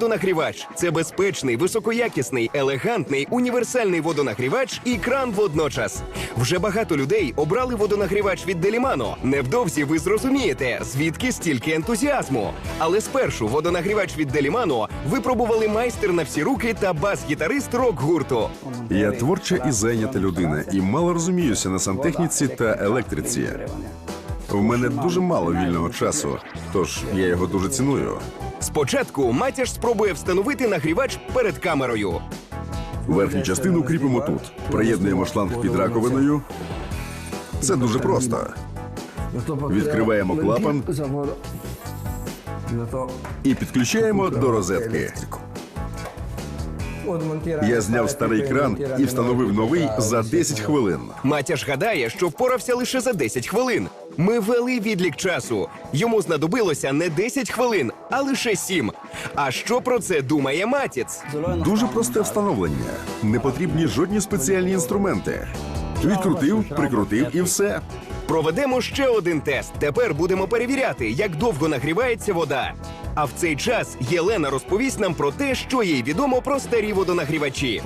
водонагрівач це безпечний, високоякісний, елегантний, універсальний водонагрівач і кран водночас. Вже багато людей обрали водонагрівач від Делімано. Невдовзі ви зрозумієте, звідки стільки ентузіазму. Але спершу водонагрівач від Делімано випробували майстер на всі руки та бас-гітарист рок-гурту. Я творча і зайнята людина, і мало розуміюся на сантехніці та електриці. У мене дуже мало вільного часу, тож я його дуже ціную. Спочатку Матяш спробує встановити нагрівач перед камерою. Верхню частину кріпимо тут. Приєднуємо шланг під раковиною. Це дуже просто. Відкриваємо клапан І підключаємо до розетки. Я зняв старий кран і встановив новий за 10 хвилин. Матяш гадає, що впорався лише за 10 хвилин. Ми вели відлік часу. Йому знадобилося не 10 хвилин, а лише 7. А що про це думає матіц? Дуже просте встановлення. Не потрібні жодні спеціальні інструменти. Відкрутив, прикрутив і все. Проведемо ще один тест. Тепер будемо перевіряти, як довго нагрівається вода. А в цей час Єлена розповість нам про те, що їй відомо про старі водонагрівачі.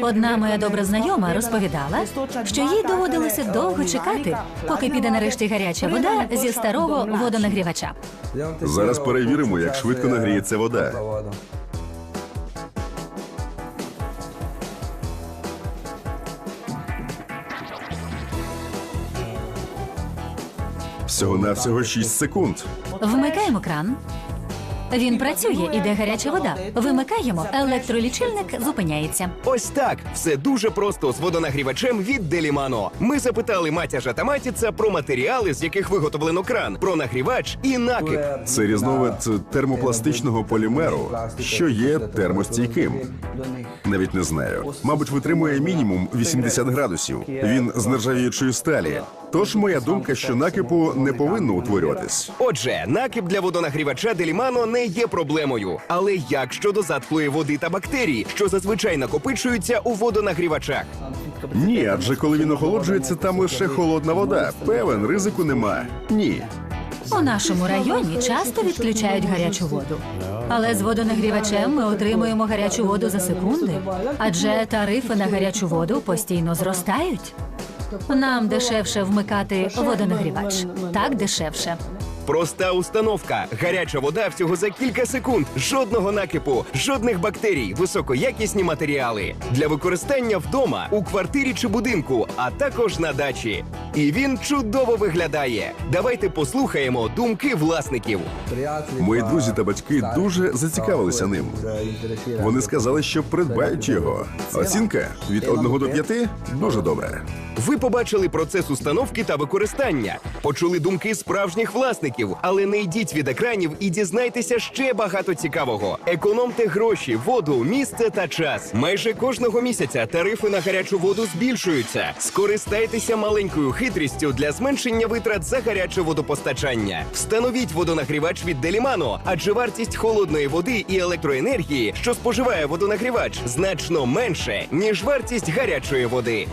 Одна моя добра знайома розповідала, що їй доводилося довго чекати, поки піде нарешті гаряча вода зі старого водонагрівача. Зараз перевіримо, як швидко нагріється вода. Всього навсього 6 секунд. Вмикаємо кран. Він працює, іде гаряча вода. Вимикаємо, електролічильник зупиняється. Ось так все дуже просто з водонагрівачем від Делімано. Ми запитали матяжа та матіца про матеріали, з яких виготовлено кран, про нагрівач і накип. Це різновид термопластичного полімеру, що є термостійким. Навіть не знаю. Мабуть, витримує мінімум 80 градусів. Він з нержавіючої сталі. Тож моя думка, що накипу не повинно утворюватись. Отже, накип для водонагрівача Делімано не є проблемою. Але як щодо затхлої води та бактерій, що зазвичай накопичуються у водонагрівачах? Ні, адже коли він охолоджується, там лише холодна вода. Певен, ризику нема. Ні. У нашому районі часто відключають гарячу воду. Але з водонагрівачем ми отримуємо гарячу воду за секунди, адже тарифи на гарячу воду постійно зростають. Нам дешевше вмикати водонагрівач. Так дешевше. Проста установка. Гаряча вода всього за кілька секунд. Жодного накипу, жодних бактерій, високоякісні матеріали для використання вдома, у квартирі чи будинку, а також на дачі. І він чудово виглядає. Давайте послухаємо думки власників. Мої друзі та батьки дуже зацікавилися ним. Вони сказали, що придбають його. Оцінка від 1 до 5 – дуже добре. Ви побачили процес установки та використання, почули думки справжніх власників, але не йдіть від екранів і дізнайтеся ще багато цікавого. Економте гроші, воду, місце та час. Майже кожного місяця тарифи на гарячу воду збільшуються. Скористайтеся маленькою хитрістю для зменшення витрат за гаряче водопостачання. Встановіть водонагрівач від Делімано, адже вартість холодної води і електроенергії, що споживає водонагрівач, значно менше ніж вартість гарячої води.